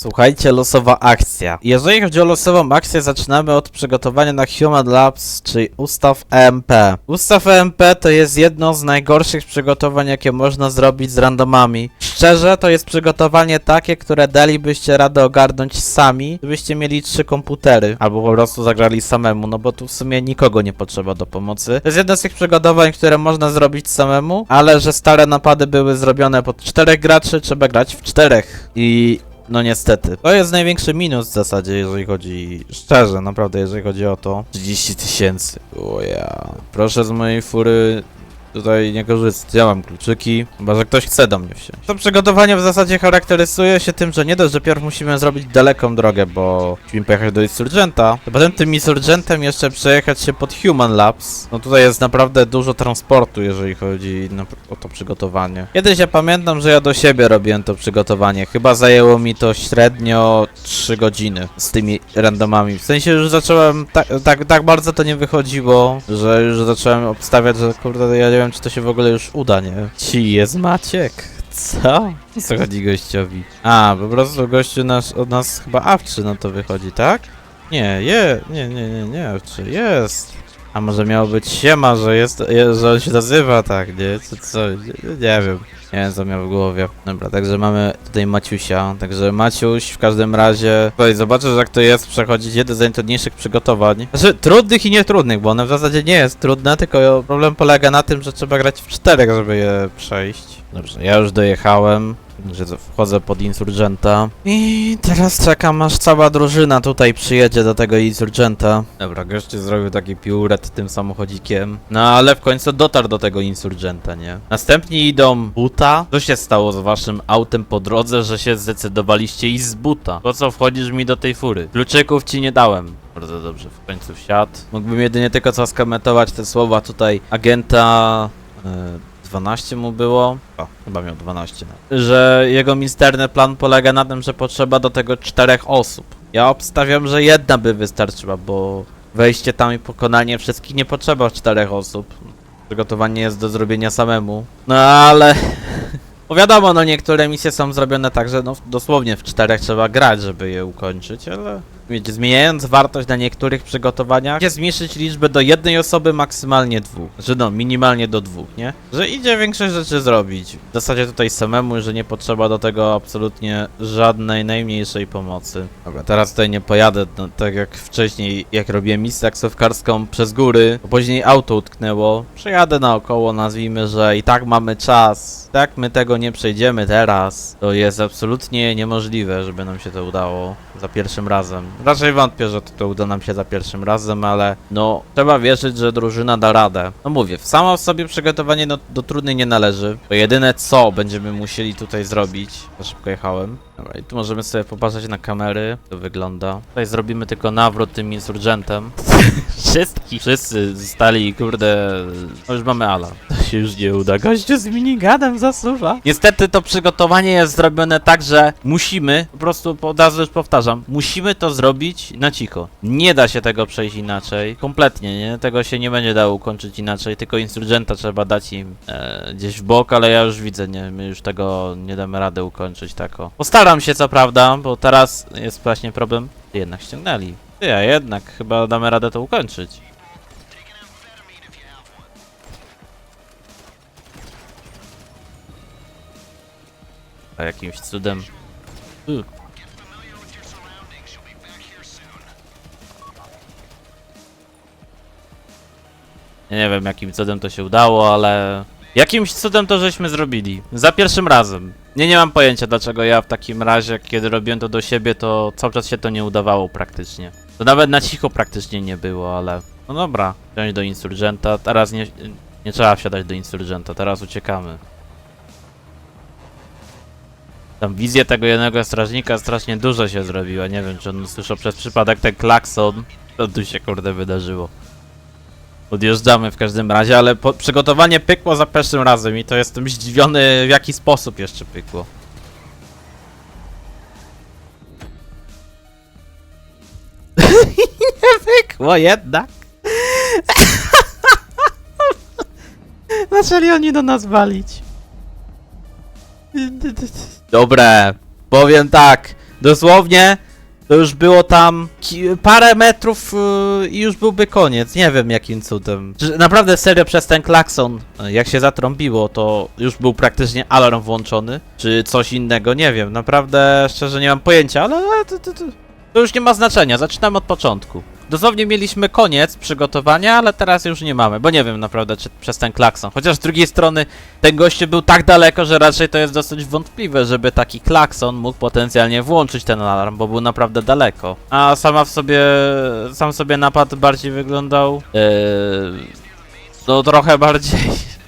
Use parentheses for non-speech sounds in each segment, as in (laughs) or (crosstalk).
Słuchajcie, losowa akcja. Jeżeli chodzi o losową akcję, zaczynamy od przygotowania na Human Labs, czyli ustaw EMP. Ustaw EMP to jest jedno z najgorszych przygotowań, jakie można zrobić z randomami. Szczerze, to jest przygotowanie takie, które dalibyście radę ogarnąć sami, gdybyście mieli trzy komputery, albo po prostu zagrali samemu, no bo tu w sumie nikogo nie potrzeba do pomocy. To jest jedno z tych przygotowań, które można zrobić samemu, ale że stare napady były zrobione pod czterech graczy, trzeba grać w czterech. I no niestety. To jest największy minus w zasadzie, jeżeli chodzi... Szczerze, naprawdę, jeżeli chodzi o to. 30 tysięcy. O ja. Proszę z mojej fury tutaj nie mam kluczyki, chyba że ktoś chce do mnie wsiąść. To przygotowanie w zasadzie charakteryzuje się tym, że nie dość, że pierw musimy zrobić daleką drogę, bo musimy pojechać do Insurgenta, to potem tym Insurgentem jeszcze przejechać się pod Human Labs. No tutaj jest naprawdę dużo transportu, jeżeli chodzi o to przygotowanie. Kiedyś ja pamiętam, że ja do siebie robiłem to przygotowanie. Chyba zajęło mi to średnio 3 godziny z tymi randomami. W sensie już zacząłem, tak, tak, tak bardzo to nie wychodziło, że już zacząłem obstawiać, że kurde, ja nie wiem, czy to się w ogóle już uda, nie? Ci jest Maciek. Co? Co chodzi gościowi? A, po prostu gościu nasz, od nas chyba awczy, no to wychodzi, tak? Nie, je, nie, nie, nie, nie awczy, jest. A może miało być siema, że jest, je, że on się nazywa tak, nie? Co, co, nie, nie wiem. Nie wiem, co miał w głowie. Dobra, także mamy tutaj Maciusia. Także Maciuś w każdym razie... Tutaj zobaczysz, jak to jest przechodzić jedno z najtrudniejszych przygotowań. Znaczy, trudnych i nietrudnych, bo one w zasadzie nie jest trudne, tylko problem polega na tym, że trzeba grać w czterech, żeby je przejść. Dobrze, ja już dojechałem. Że wchodzę pod insurgenta. I teraz czekam aż cała drużyna tutaj przyjedzie do tego insurgenta. Dobra, goście zrobił taki pióret tym samochodzikiem. No ale w końcu dotarł do tego insurgenta, nie? Następni idą buta. Co się stało z waszym autem po drodze, że się zdecydowaliście iść z buta? Po co wchodzisz mi do tej fury? Kluczyków ci nie dałem. Bardzo dobrze, w końcu wsiadł. Mógłbym jedynie tylko co skomentować te słowa tutaj agenta... Yy, 12 mu było. O, chyba miał 12. no. Że jego misterny plan polega na tym, że potrzeba do tego czterech osób. Ja obstawiam, że jedna by wystarczyła, bo wejście tam i pokonanie wszystkich nie potrzeba czterech osób. Przygotowanie jest do zrobienia samemu. No ale... (laughs) Bo wiadomo, no niektóre misje są zrobione tak, że no dosłownie w czterech trzeba grać, żeby je ukończyć, ale... Wiecie, zmieniając wartość na niektórych przygotowaniach, idzie zmniejszyć liczbę do jednej osoby, maksymalnie dwóch. Że no, minimalnie do dwóch, nie? Że idzie większość rzeczy zrobić. W zasadzie tutaj samemu, że nie potrzeba do tego absolutnie żadnej, najmniejszej pomocy. Dobra, teraz tutaj nie pojadę, no, tak jak wcześniej, jak robiłem misję taksówkarską przez góry, bo później auto utknęło. Przejadę naokoło, nazwijmy, że i tak mamy czas. Tak my tego nie przejdziemy teraz. To jest absolutnie niemożliwe, żeby nam się to udało za pierwszym razem. Raczej wątpię, że to, uda nam się za pierwszym razem, ale no trzeba wierzyć, że drużyna da radę. No mówię, samo w sobie przygotowanie do trudnej nie należy. To jedyne co będziemy musieli tutaj zrobić. Za szybko jechałem. Dobra, i tu możemy sobie popatrzeć na kamery. To wygląda. Tutaj zrobimy tylko nawrót tym insurgentem. (laughs) Wszystkich. Wszyscy zostali, kurde. No już mamy ala. Się już nie uda. Gościu z miniganem zasuwa. Niestety to przygotowanie jest zrobione tak, że musimy, po prostu od razu już powtarzam, musimy to zrobić na cicho. Nie da się tego przejść inaczej. Kompletnie, nie? Tego się nie będzie dało ukończyć inaczej, tylko insurgenta trzeba dać im e, gdzieś w bok, ale ja już widzę, nie? My już tego nie damy rady ukończyć tako. Postaram się co prawda, bo teraz jest właśnie problem. Jednak ściągnęli. Ty, a jednak chyba damy radę to ukończyć. A jakimś cudem. Nie wiem jakim cudem to się udało, ale jakimś cudem to żeśmy zrobili. Za pierwszym razem. Nie, nie mam pojęcia dlaczego ja w takim razie, kiedy robiłem to do siebie, to cały czas się to nie udawało praktycznie. To nawet na cicho praktycznie nie było, ale... No dobra, wziąć do insurgenta. Teraz nie, nie trzeba wsiadać do insurgenta, teraz uciekamy. Tam wizja tego jednego strażnika strasznie dużo się zrobiła. Nie wiem, czy on usłyszał przez przypadek ten klakson. Co tu się kurde wydarzyło? Odjeżdżamy w każdym razie, ale po, przygotowanie pykło za pierwszym razem i to jestem zdziwiony w jaki sposób jeszcze pykło. (laughs) Nie pykło jednak. (laughs) Zaczęli oni do nas walić. Dobre, powiem tak. Dosłownie to już było tam parę metrów yy, i już byłby koniec. Nie wiem jakim cudem. Naprawdę serio przez ten klakson, yy, jak się zatrąbiło, to już był praktycznie alarm włączony. Czy coś innego, nie wiem. Naprawdę szczerze nie mam pojęcia, ale to, to, to, to już nie ma znaczenia. Zaczynamy od początku. Dosłownie mieliśmy koniec przygotowania, ale teraz już nie mamy, bo nie wiem naprawdę czy przez ten klakson. Chociaż z drugiej strony ten gościu był tak daleko, że raczej to jest dosyć wątpliwe, żeby taki klakson mógł potencjalnie włączyć ten alarm, bo był naprawdę daleko. A sama w sobie, sam sobie napad bardziej wyglądał, yy, no trochę bardziej,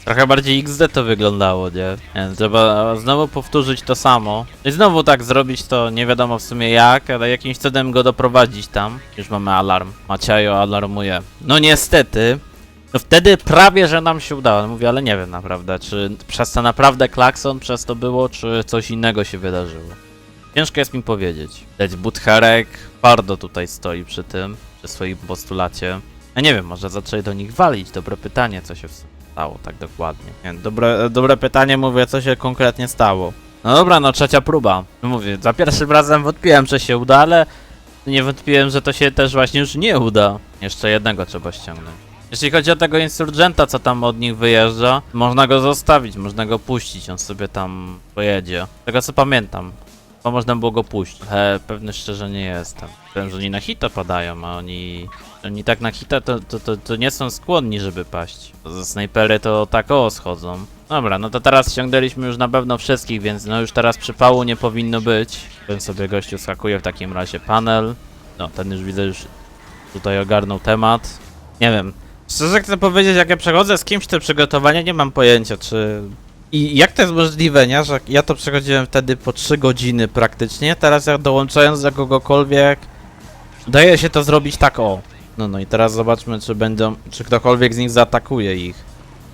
trochę bardziej XD to wyglądało, nie? nie trzeba znowu powtórzyć to samo. I znowu tak zrobić to nie wiadomo w sumie jak, ale jakimś cudem go doprowadzić tam. Już mamy alarm. Maciejo alarmuje. No niestety, no wtedy prawie, że nam się udało. Mówię, ale nie wiem naprawdę, czy przez to naprawdę klakson przez to było, czy coś innego się wydarzyło. Ciężko jest mi powiedzieć. Dać Butcherek, Pardo tutaj stoi przy tym, przy swoim postulacie. Ja nie wiem, może zaczęli do nich walić. Dobre pytanie, co się w sumie stało tak dokładnie. Nie, dobre, dobre pytanie, mówię, co się konkretnie stało. No dobra, no trzecia próba. Mówię, za pierwszym razem wątpiłem, że się uda, ale nie wątpiłem, że to się też właśnie już nie uda. Jeszcze jednego trzeba ściągnąć. Jeśli chodzi o tego insurgenta, co tam od nich wyjeżdża, można go zostawić, można go puścić, on sobie tam pojedzie. Z Tego co pamiętam, to można było go puścić. He, pewny szczerze nie jestem. Wiem, że oni na hita padają, a oni... Oni tak na hita to, to, to, to nie są skłonni, żeby paść. Snajpery to tak o schodzą. Dobra, no to teraz ściągnęliśmy już na pewno wszystkich, więc no już teraz przypału nie powinno być. Ten sobie gościu skakuje w takim razie panel. No, ten już widzę, już tutaj ogarnął temat. Nie wiem. Szczerze chcę powiedzieć, jak ja przechodzę z kimś te przygotowania, nie mam pojęcia, czy... I jak to jest możliwe, nie? Że ja to przechodziłem wtedy po 3 godziny praktycznie, teraz jak dołączając do kogokolwiek, daje się to zrobić tak o. No no i teraz zobaczmy, czy będą, czy ktokolwiek z nich zaatakuje ich.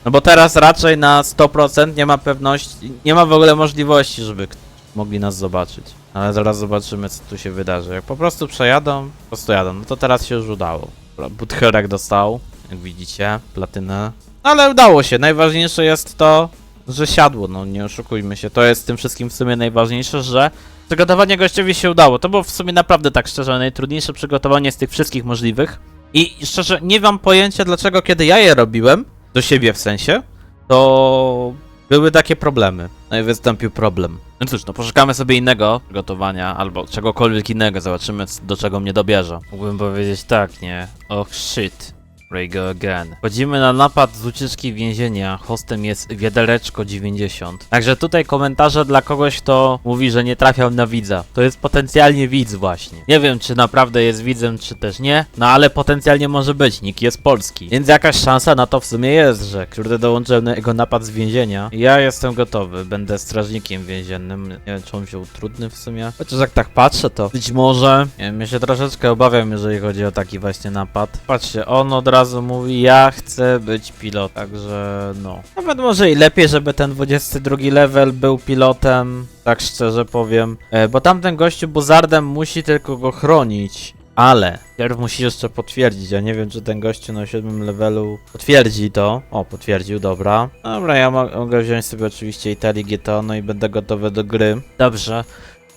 No bo teraz raczej na 100% nie ma pewności, nie ma w ogóle możliwości, żeby mogli nas zobaczyć. Ale zaraz zobaczymy, co tu się wydarzy. Jak po prostu przejadą, po prostu jadą. No to teraz się już udało. Butcherek dostał, jak widzicie, platynę. Ale udało się. Najważniejsze jest to, że siadło. No nie oszukujmy się. To jest tym wszystkim w sumie najważniejsze, że przygotowanie gościowi się udało. To było w sumie naprawdę tak szczerze najtrudniejsze przygotowanie z tych wszystkich możliwych. I szczerze nie mam pojęcia dlaczego kiedy ja je robiłem, do siebie w sensie, to były takie problemy. No i wystąpił problem. No cóż, no poszukamy sobie innego przygotowania, albo czegokolwiek innego, zobaczymy do czego mnie dobierze. Mógłbym powiedzieć tak, nie? Och shit. Ray go again. Wchodzimy na napad z ucieczki więzienia. Hostem jest Wiadereczko 90. Także tutaj komentarze dla kogoś, kto mówi, że nie trafiał na widza. To jest potencjalnie widz właśnie. Nie wiem, czy naprawdę jest widzem, czy też nie. No ale potencjalnie może być. Nick jest polski. Więc jakaś szansa na to w sumie jest, że kurde dołączyłem na jego napad z więzienia. Ja jestem gotowy. Będę strażnikiem więziennym. Nie wiem, czy on wziął trudny w sumie. Chociaż jak tak patrzę, to być może... Nie ja się troszeczkę obawiam, jeżeli chodzi o taki właśnie napad. Patrzcie, on od razu mówi, ja chcę być pilot, także no. Nawet może i lepiej, żeby ten 22 level był pilotem, tak szczerze powiem. E, bo tamten gościu buzardem musi tylko go chronić. Ale pierw musi jeszcze potwierdzić. Ja nie wiem, czy ten gościu na 7 levelu potwierdzi to. O, potwierdził, dobra. Dobra, ja mo- mogę wziąć sobie oczywiście Italii GTO, no i będę gotowy do gry. Dobrze.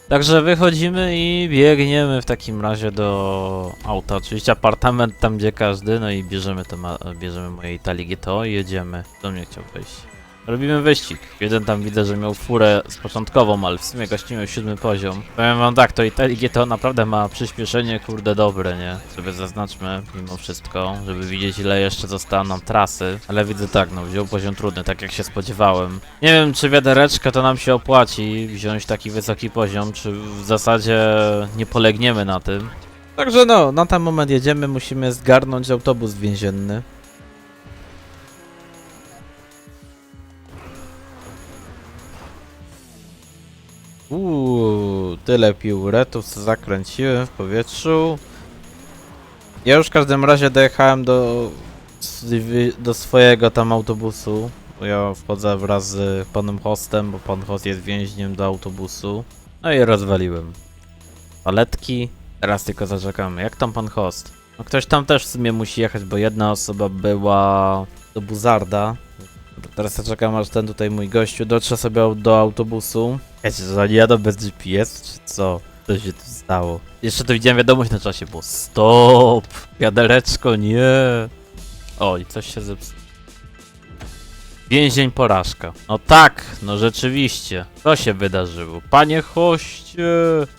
Także wychodzimy i biegniemy w takim razie do auta. Oczywiście apartament tam gdzie każdy, no i bierzemy ma- bierzemy moje Italii i jedziemy. Do mnie chciał wejść. Robimy wyścig. Jeden tam widzę, że miał furę z początkową, ale w sumie gości miał siódmy poziom. Powiem wam tak, to Italii GTO naprawdę ma przyspieszenie kurde dobre, nie? Sobie zaznaczmy mimo wszystko, żeby widzieć ile jeszcze zostało nam trasy. Ale widzę tak, no wziął poziom trudny, tak jak się spodziewałem. Nie wiem, czy wiadereczkę to nam się opłaci wziąć taki wysoki poziom, czy w zasadzie nie polegniemy na tym. Także no, na ten moment jedziemy, musimy zgarnąć autobus więzienny. Tyle piłretów co zakręciłem w powietrzu. Ja już w każdym razie dojechałem do, do swojego tam autobusu. Ja wchodzę wraz z panem hostem, bo pan host jest więźniem do autobusu. No i rozwaliłem. Paletki. Teraz tylko zaczekamy. Jak tam pan host? No ktoś tam też w sumie musi jechać, bo jedna osoba była do Buzarda. Teraz zaczekam aż ten tutaj mój gościu dotrze sobie do autobusu. Wiecie, że oni bez GPS, czy co? Co się tu stało? Jeszcze to widziałem wiadomość na czasie, było stop! Wiadereczko, nie! Oj, coś się zepsuło. Więzień porażka. No tak, no rzeczywiście. Co się wydarzyło? Panie hoście,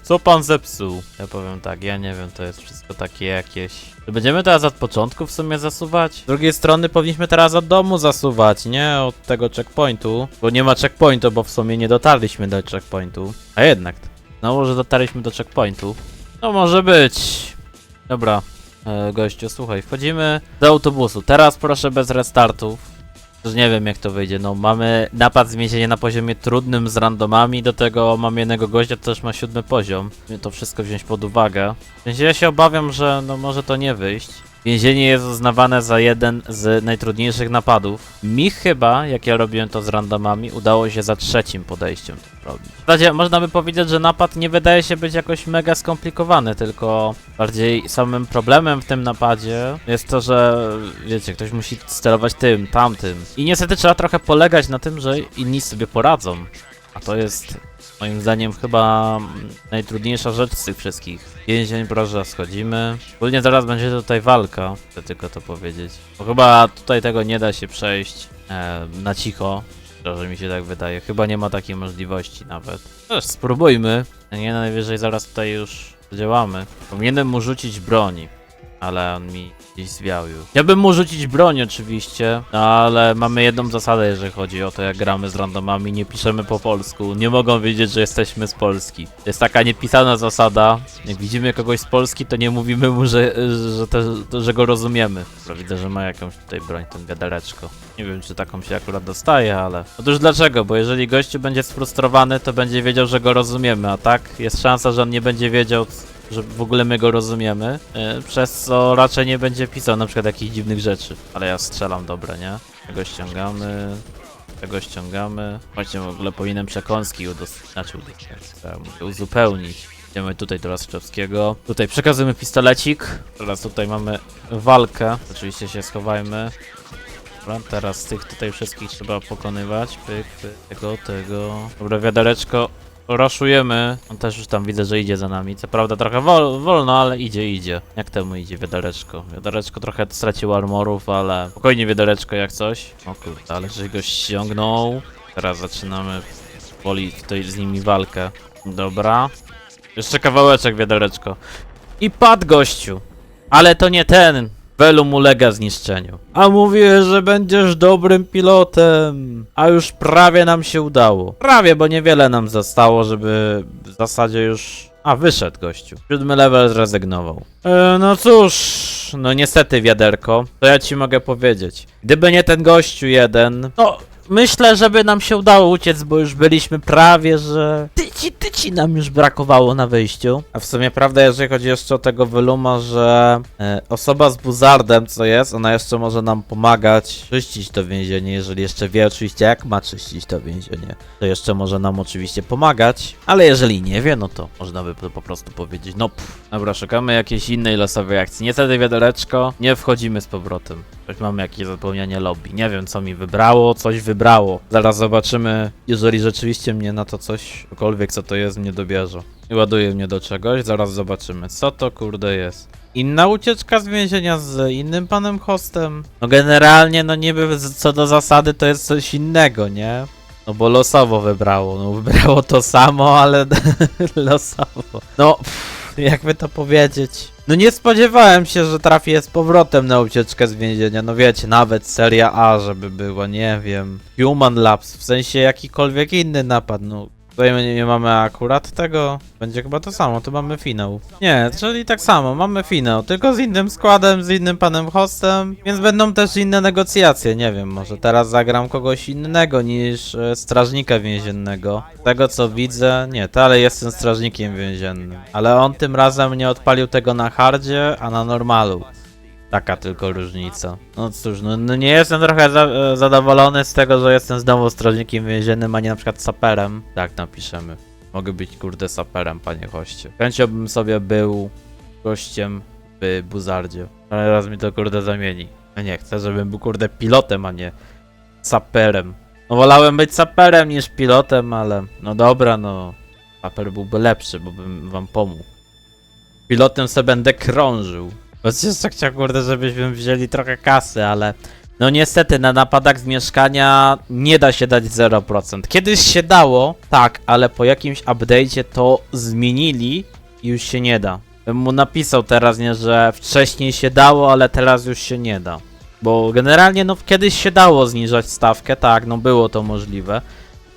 co pan zepsuł? Ja powiem tak, ja nie wiem, to jest wszystko takie jakieś... Czy będziemy teraz od początku w sumie zasuwać? Z drugiej strony powinniśmy teraz od domu zasuwać, nie od tego checkpointu. Bo nie ma checkpointu, bo w sumie nie dotarliśmy do checkpointu. A jednak, znowu, że dotarliśmy do checkpointu. No może być. Dobra, e, gościu, słuchaj, wchodzimy do autobusu. Teraz proszę bez restartów. Nie wiem jak to wyjdzie, no mamy napad z więzienia na poziomie trudnym z randomami, do tego mamy jednego gościa, to też ma siódmy poziom. To wszystko wziąć pod uwagę. W sensie ja się obawiam, że no może to nie wyjść. Więzienie jest uznawane za jeden z najtrudniejszych napadów. Mi chyba, jak ja robiłem to z randomami, udało się za trzecim podejściem to robić. W zasadzie można by powiedzieć, że napad nie wydaje się być jakoś mega skomplikowany, tylko bardziej samym problemem w tym napadzie jest to, że wiecie, ktoś musi sterować tym, tamtym. I niestety trzeba trochę polegać na tym, że inni sobie poradzą. A to jest moim zdaniem chyba najtrudniejsza rzecz z tych wszystkich. Więzień, proszę, schodzimy. Ogólnie zaraz będzie tutaj walka, chcę tylko to powiedzieć. Bo chyba tutaj tego nie da się przejść e, na cicho. Że mi się tak wydaje. Chyba nie ma takiej możliwości nawet. Też spróbujmy. Nie najwyżej zaraz tutaj już działamy. Powinienem mu rzucić broni. Ale on mi gdzieś zwiał już. Chciałbym mu rzucić broń oczywiście, ale mamy jedną zasadę, jeżeli chodzi o to, jak gramy z randomami. Nie piszemy po polsku. Nie mogą wiedzieć, że jesteśmy z Polski. To jest taka niepisana zasada. Jak widzimy kogoś z Polski, to nie mówimy mu, że, że, te, że go rozumiemy. Dobra, widzę, że ma jakąś tutaj broń, ten wiadereczko. Nie wiem, czy taką się akurat dostaje, ale... Otóż dlaczego? Bo jeżeli gościu będzie sfrustrowany, to będzie wiedział, że go rozumiemy, a tak jest szansa, że on nie będzie wiedział, że w ogóle my go rozumiemy, yy, przez co raczej nie będzie pisał na przykład jakichś dziwnych rzeczy. Ale ja strzelam dobre, nie? Tego ściągamy, tego ściągamy. Właśnie w ogóle powinienem przekąski udostępnić, znaczy udostępnić, uzupełnić. Idziemy tutaj do Lastrzewskiego. Tutaj przekazujemy pistolecik. Teraz tutaj mamy walkę. Oczywiście się schowajmy. Dobra, teraz tych tutaj wszystkich trzeba pokonywać. Pyk, pyk, tego, tego. Dobra, wiadereczko. Raszujemy. On też już tam widzę, że idzie za nami. Co prawda trochę wol, wolno, ale idzie, idzie. Jak temu idzie wiadereczko? Wiadereczko trochę straciło armorów, ale spokojnie wiadereczko jak coś. O kurde, ale żeś go ściągnął. Teraz zaczynamy woli tutaj z nimi walkę. Dobra. Jeszcze kawałeczek wiadereczko. I padł gościu. Ale to nie ten. Velum ulega zniszczeniu. A mówię, że będziesz dobrym pilotem. A już prawie nam się udało. Prawie, bo niewiele nam zostało, żeby w zasadzie już... A, wyszedł gościu. Siódmy level zrezygnował. E, no cóż, no niestety wiaderko, to ja ci mogę powiedzieć. Gdyby nie ten gościu jeden, no myślę, żeby nam się udało uciec, bo już byliśmy prawie, że... Tyci, tyci nam już brakowało na wyjściu. A w sumie prawda, jeżeli chodzi jeszcze o tego Wyluma, że e, osoba z buzardem, co jest, ona jeszcze może nam pomagać czyścić to więzienie, jeżeli jeszcze wie oczywiście jak ma czyścić to więzienie. To jeszcze może nam oczywiście pomagać, ale jeżeli nie wie, no to można by po prostu powiedzieć, no pff. Dobra, szukamy jakiejś innej losowej akcji. Niestety wiadereczko, nie wchodzimy z powrotem. Choć mamy jakieś zapełnianie lobby. Nie wiem co mi wybrało, coś wybrało. Zaraz zobaczymy, jeżeli rzeczywiście mnie na to coś, cokolwiek co to jest, mnie dobierze. I ładuje mnie do czegoś, zaraz zobaczymy, co to kurde jest. Inna ucieczka z więzienia z innym panem hostem? No generalnie, no niby co do zasady to jest coś innego, nie? No bo losowo wybrało, no wybrało to samo, ale (laughs) losowo. No, pff, jakby to powiedzieć. No nie spodziewałem się, że trafię z powrotem na ucieczkę z więzienia. No wiecie, nawet seria A, żeby było, nie wiem. Human Labs, w sensie jakikolwiek inny napad, no. Tutaj my nie, mamy akurat tego. Będzie chyba to samo, tu mamy finał. Nie, czyli tak samo, mamy finał, tylko z innym składem, z innym panem hostem, więc będą też inne negocjacje, nie wiem, może teraz zagram kogoś innego niż e, strażnika więziennego. Z tego co widzę, nie, dalej jestem strażnikiem więziennym, ale on tym razem nie odpalił tego na hardzie, a na normalu. Taka tylko różnica. No cóż, no, no nie jestem trochę za, e, zadowolony z tego, że jestem znowu strażnikiem więziennym, a nie na przykład saperem. Tak napiszemy. Mogę być kurde saperem, panie hoście. Chęcią bym sobie był gościem w Buzardzie. Ale raz mi to kurde zamieni. Ja nie chcę, żebym był kurde pilotem, a nie saperem. No wolałem być saperem niż pilotem, ale no dobra, no. Saper byłby lepszy, bo bym wam pomógł. Pilotem se będę krążył. Bo jeszcze chciał, kurde, żebyśmy wzięli trochę kasy, ale... No niestety, na napadach z mieszkania nie da się dać 0%. Kiedyś się dało, tak, ale po jakimś update'cie to zmienili i już się nie da. Bym mu napisał teraz, nie, że wcześniej się dało, ale teraz już się nie da. Bo generalnie, no kiedyś się dało zniżać stawkę, tak, no było to możliwe.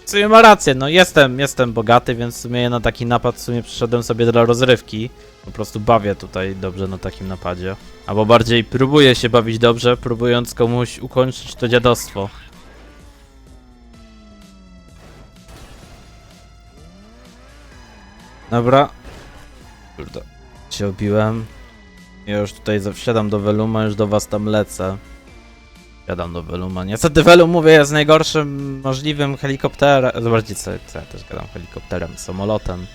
W sumie ma rację, no jestem, jestem bogaty, więc w sumie na taki napad w sumie przyszedłem sobie dla rozrywki. Po prostu bawię tutaj dobrze na takim napadzie. Albo bardziej próbuję się bawić dobrze, próbując komuś ukończyć to dziadostwo. Dobra. Kurde. Się obiłem. Ja już tutaj wsiadam do Veluma, już do was tam lecę. Wsiadam do Veluma. Niestety Velum, mówię, jest najgorszym możliwym helikopterem. Zobaczcie, co ja też gadam helikopterem, samolotem.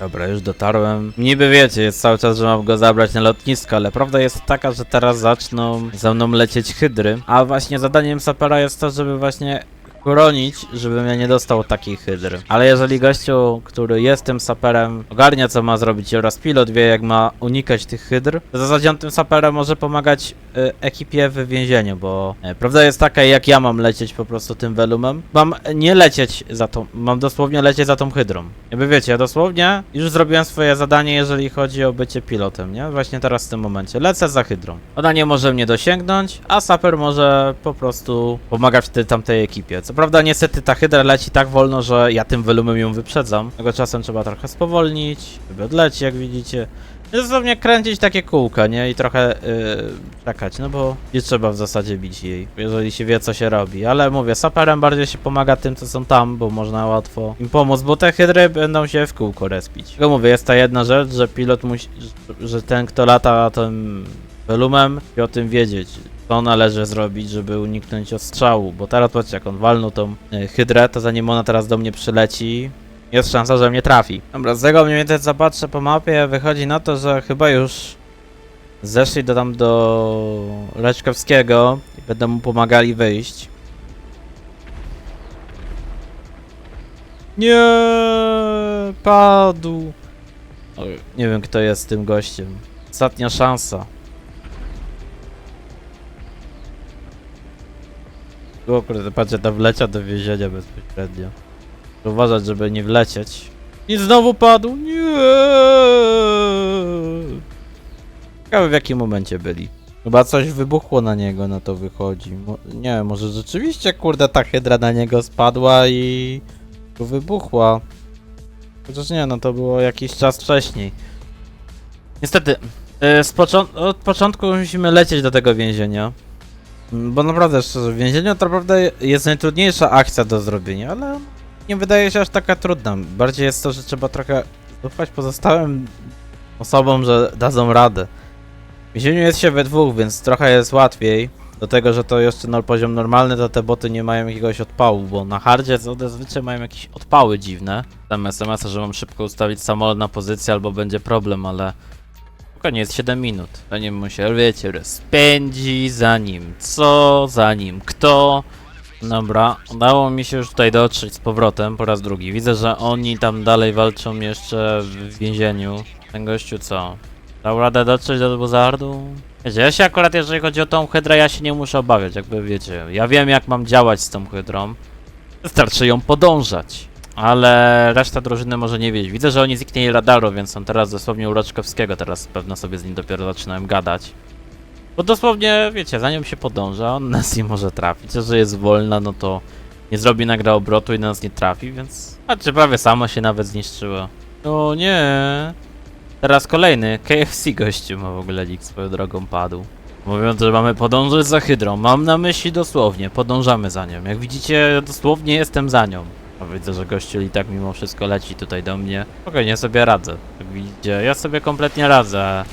Dobra, już dotarłem. Niby wiecie, jest cały czas, że mam go zabrać na lotnisko, ale prawda jest taka, że teraz zaczną za mną lecieć hydry. A właśnie zadaniem sapera jest to, żeby właśnie chronić, żebym ja nie dostał takiej hydry. Ale jeżeli gościu, który jest tym saperem, ogarnia co ma zrobić oraz pilot wie jak ma unikać tych hydr, to w zasadzie on tym saperem może pomagać y, ekipie w więzieniu, bo y, prawda jest taka, jak ja mam lecieć po prostu tym velumem, mam nie lecieć za tą, mam dosłownie lecieć za tą hydrą. Jakby wiecie, ja dosłownie już zrobiłem swoje zadanie, jeżeli chodzi o bycie pilotem, nie? Właśnie teraz w tym momencie. Lecę za hydrą. Ona nie może mnie dosięgnąć, a saper może po prostu pomagać tej tamtej ekipie. Co prawda niestety ta hydra leci tak wolno, że ja tym velumem ją wyprzedzam. Tego czasem trzeba trochę spowolnić, żeby odleci, jak widzicie. I Dosłownie kręcić takie kółka, nie? I trochę yy, czekać, no bo nie trzeba w zasadzie bić jej, jeżeli się wie, co się robi. Ale mówię, saperem bardziej się pomaga tym, co są tam, bo można łatwo im pomóc, bo te hydry będą się w kółko respić. Tylko mówię, jest ta jedna rzecz, że pilot musi, że- ten, kto lata tym velumem, i o tym wiedzieć. Co należy zrobić, żeby uniknąć ostrzału, bo teraz patrzcie, jak on walnął tą y, hydrę, to zanim ona teraz do mnie przyleci, jest szansa, że mnie trafi. Dobra, z tego mniej więcej co po mapie, wychodzi na to, że chyba już zeszli do tam do Leczkowskiego i będą mu pomagali wyjść. Nie, padł. Nie wiem kto jest tym gościem. Ostatnia szansa. O kurde, patrzcie, tam wlecia do więzienia bezpośrednio. Uważać, żeby nie wlecieć. I znowu padł. Nie. Ciekawe w jakim momencie byli. Chyba coś wybuchło na niego, no to wychodzi. Nie, może rzeczywiście, kurde, ta hydra na niego spadła i wybuchła. Chociaż nie, no to było jakiś czas wcześniej. Niestety, y, począ- od początku musimy lecieć do tego więzienia. Bo naprawdę, szczerze, w więzieniu to naprawdę jest najtrudniejsza akcja do zrobienia, ale nie wydaje się aż taka trudna. Bardziej jest to, że trzeba trochę zaufać pozostałym osobom, że dadzą radę. W więzieniu jest się we dwóch, więc trochę jest łatwiej. Do tego, że to jeszcze na poziom normalny, to te boty nie mają jakiegoś odpału, bo na hardzie zazwyczaj mają jakieś odpały dziwne. Tam SMS, że mam szybko ustawić samolot na pozycję, albo będzie problem, ale jest 7 minut. Zanim mu się, wiecie, rozpędzi, zanim co, zanim kto. Dobra, udało mi się już tutaj dotrzeć z powrotem po raz drugi. Widzę, że oni tam dalej walczą jeszcze w więzieniu. Ten gościu co? Dał radę dotrzeć do Buzardu? Wiecie, ja się akurat, jeżeli chodzi o tą hydrę, ja się nie muszę obawiać, jakby wiecie. Ja wiem, jak mam działać z tą hydrą. Wystarczy ją podążać. Ale reszta drużyny może nie wiedzieć. Widzę, że oni zniknęli radaru, więc są teraz dosłownie u Roczkowskiego. Teraz pewno sobie z nim dopiero zaczynałem gadać. Bo dosłownie, wiecie, zanim się podąża, on nas nie może trafić. A że jest wolna, no to nie zrobi nagra obrotu i na nas nie trafi, więc... Patrzcie, prawie samo się nawet zniszczyło. O nie. Teraz kolejny, KFC gościu ma w ogóle lik swoją drogą padł. Mówiąc, że mamy podążać za hydrą. Mam na myśli dosłownie, podążamy za nią. Jak widzicie, dosłownie jestem za nią. A widzę, że gościu i tak mimo wszystko leci tutaj do mnie. Spokojnie sobie radzę. Jak widzicie, ja sobie kompletnie radzę.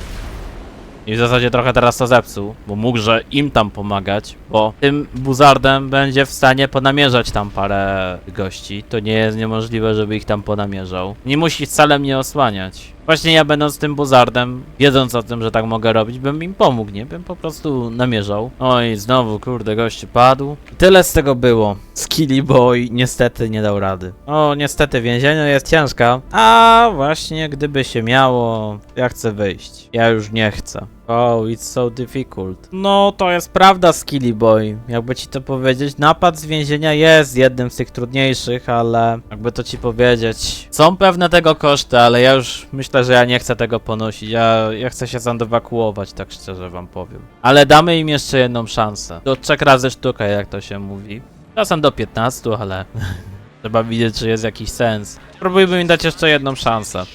I w zasadzie trochę teraz to zepsuł, bo mógłże im tam pomagać, bo tym buzardem będzie w stanie ponamierzać tam parę gości. To nie jest niemożliwe, żeby ich tam ponamierzał. Nie musi wcale mnie osłaniać. Właśnie ja będąc tym buzardem, wiedząc o tym, że tak mogę robić, bym im pomógł, nie? Bym po prostu namierzał. Oj, znowu, kurde, gościu padł. I tyle z tego było. Skilly Boy niestety nie dał rady. O, niestety więzienie jest ciężka. A właśnie, gdyby się miało, ja chcę wyjść. Ja już nie chcę. Oh, it's so difficult. No, to jest prawda, Skilly Boy. Jakby ci to powiedzieć, napad z więzienia jest jednym z tych trudniejszych, ale jakby to ci powiedzieć. Są pewne tego koszty, ale ja już myślę, że ja nie chcę tego ponosić. Ja, ja chcę się stąd tak szczerze wam powiem. Ale damy im jeszcze jedną szansę. Do trzech razy sztuka, jak to się mówi. Czasem do 15, ale (laughs) trzeba widzieć, czy jest jakiś sens. Spróbujmy im dać jeszcze jedną szansę.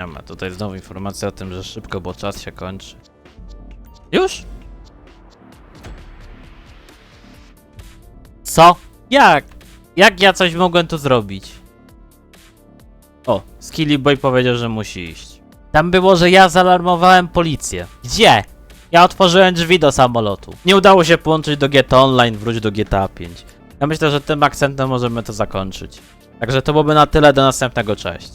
Nie ma, tutaj znowu informacja o tym, że szybko, bo czas się kończy. Już? Co? Jak? Jak ja coś mogłem tu zrobić? O, Skilly Boy powiedział, że musi iść. Tam było, że ja zaalarmowałem policję. Gdzie? Ja otworzyłem drzwi do samolotu. Nie udało się połączyć do GTA Online, wróć do GTA 5. Ja myślę, że tym akcentem możemy to zakończyć. Także to byłoby na tyle, do następnego, cześć.